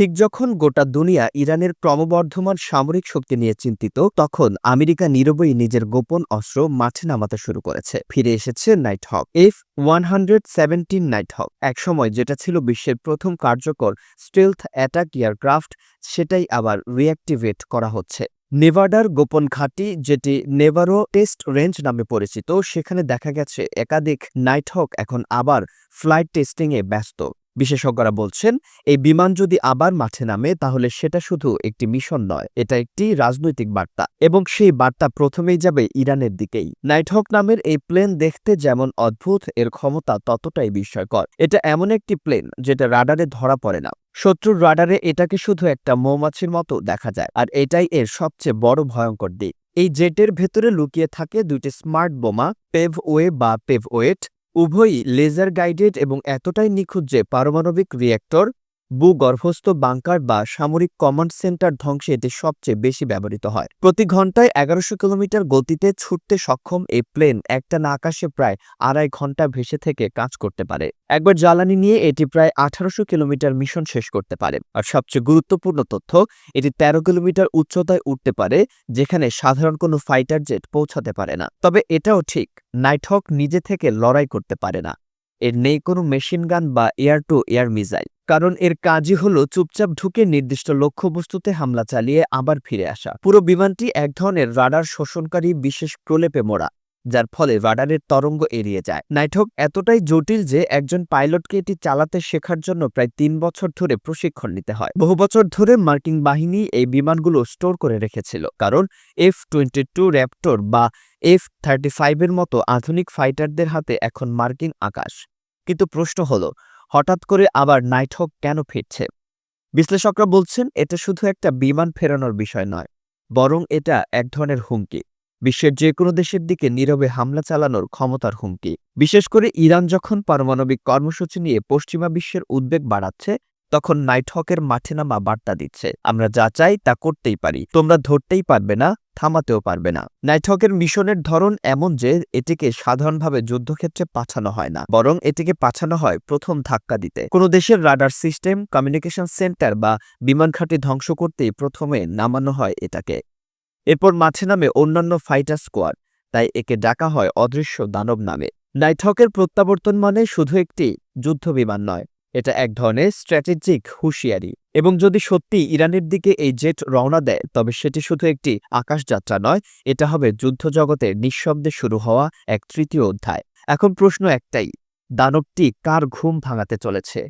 ঠিক যখন গোটা দুনিয়া ইরানের ক্রমবর্ধমান সামরিক শক্তি নিয়ে চিন্তিত, তখন আমেরিকা নীরবেই নিজের গোপন অস্ত্র মাঠে নামাতে শুরু করেছে। ফিরে এসেছে Nighthawk F one hundred Nighthawk একসময় যেটা ছিল বিশ্বের প্রথম কার্যকর স্টেলথ অ্যাটাক এয়ারক্রাফট, সেটাই আবার রিঅ্যাক্টিভেট করা হচ্ছে। নেভাডার গোপন ঘাঁটি, যেটি নেভারো টেস্ট রেঞ্জ নামে পরিচিত, সেখানে দেখা গেছে একাধিক নাইটহক এখন আবার ফ্লাইট টেস্টিংয়ে ব্যস্ত। বিশেষজ্ঞরা বলছেন, এই বিমান যদি আবার মাঠে নামে, তাহলে সেটা শুধু একটি মিশন নয়, এটা একটি রাজনৈতিক বার্তা। এবং সেই বার্তা প্রথমেই যাবে ইরানের দিকেই। নাইটহক নামের এই প্লেন দেখতে যেমন অদ্ভুত, এর ক্ষমতা ততটাই বিস্ময়কর। এটা এমন একটি প্লেন, যেটা রাডারে ধরা পড়ে না। শত্রুর রাডারে এটাকে শুধু একটা মৌমাছির মতো দেখা যায়, আর এটাই এর সবচেয়ে বড় ভয়ঙ্কর দিক। এই জেটের ভেতরে লুকিয়ে থাকে দুইটি স্মার্ট বোমা পেভ ওয়ে বা পেভ ওয়েট উভয়ই লেজার গাইডেড এবং এতটাই নিখুঁত যে পারমাণবিক রিয়্যাক্টর ভূগর্ভস্থ বাংকার বা সামরিক কমান্ড সেন্টার ধ্বংসে এটি সবচেয়ে বেশি ব্যবহৃত হয়। প্রতি ঘন্টায় এগারোশো কিলোমিটার গতিতে ছুটতে সক্ষম এই প্লেন একটানা আকাশে প্রায় আড়াই ঘণ্টা ভেসে থেকে কাজ করতে পারে। একবার জ্বালানি নিয়ে এটি প্রায় আঠারোশো কিলোমিটার মিশন শেষ করতে পারে। আর সবচেয়ে গুরুত্বপূর্ণ তথ্য, এটি তেরো কিলোমিটার উচ্চতায় উঠতে পারে, যেখানে সাধারণ কোনো ফাইটার জেট পৌঁছাতে পারে না। তবে এটাও ঠিক, নাইটহক নিজে থেকে লড়াই করতে পারে না। এর নেই কোনো মেশিন গান বা এয়ার টু এয়ার মিসাইল। কারণ এর কাজই হলো চুপচাপ ঢুকে নির্দিষ্ট লক্ষ্যবস্তুতে হামলা চালিয়ে আবার ফিরে আসা। পুরো বিমানটি এক ধরনের রাডার শোষণকারী বিশেষ প্রলেপে মোড়া। যার ফলে রাডারের তরঙ্গ এড়িয়ে যায়। নাইটহক এতটাই জটিল যে একজন পাইলটকে এটি চালাতে শেখার জন্য প্রায় তিন বছর ধরে প্রশিক্ষণ নিতে হয়। বহু বছর ধরে মার্কিন বাহিনী এই বিমানগুলো স্টোর করে রেখেছিল, কারণ এফ টোয়েন্টি টু র্যাপটর বা এফ থার্টি ফাইভের মতো আধুনিক ফাইটারদের হাতে এখন মার্কিন আকাশ। কিন্তু প্রশ্ন হলো, হঠাৎ করে আবার নাইটহক কেন ফিরছে? বিশ্লেষকরা বলছেন, এটা শুধু একটা বিমান ফেরানোর বিষয় নয়, বরং এটা এক ধরনের হুমকি। বিশ্বের যে কোনো দেশের দিকে নীরবে হামলা চালানোর ক্ষমতার হুমকি। বিশেষ করে ইরান যখন পারমাণবিক কর্মসূচি নিয়ে পশ্চিমা বিশ্বের উদ্বেগ বাড়াচ্ছে, তখন নাইটহকের মাঠে নামা বার্তা দিচ্ছে। আমরা যা চাই তা করতেই পারি। তোমরা ধরতেই পারবে না, থামাতেও পারবে না। নাইটহকের মিশনের ধরন এমন যে, এটিকে সাধারণভাবে যুদ্ধক্ষেত্রে পাঠানো হয় না, বরং এটিকে পাঠানো হয় প্রথম ধাক্কা দিতে। কোনো দেশের রাডার সিস্টেম, কমিউনিকেশন সেন্টার বা বিমান ঘাঁটি ধ্বংস করতেই প্রথমে নামানো হয় এটাকে। এরপর মাঠে নামে অন্যান্য ফাইটার স্কোয়াড তাই একে ডাকা হয় অদৃশ্য দানব নামে। নাইটহকের প্রত্যাবর্তন মানে শুধু একটি যুদ্ধ বিমান নয়, এটা এক ধরনের স্ট্র্যাটেজিক হুঁশিয়ারি। এবং যদি সত্যি ইরানের দিকে এই জেট রওনা দেয়, তবে সেটি শুধু একটি আকাশযাত্রা নয়, এটা হবে যুদ্ধজগতে নিঃশব্দে শুরু হওয়া এক তৃতীয় অধ্যায়। এখন প্রশ্ন একটাই, দানবটি কার ঘুম ভাঙাতে চলেছে?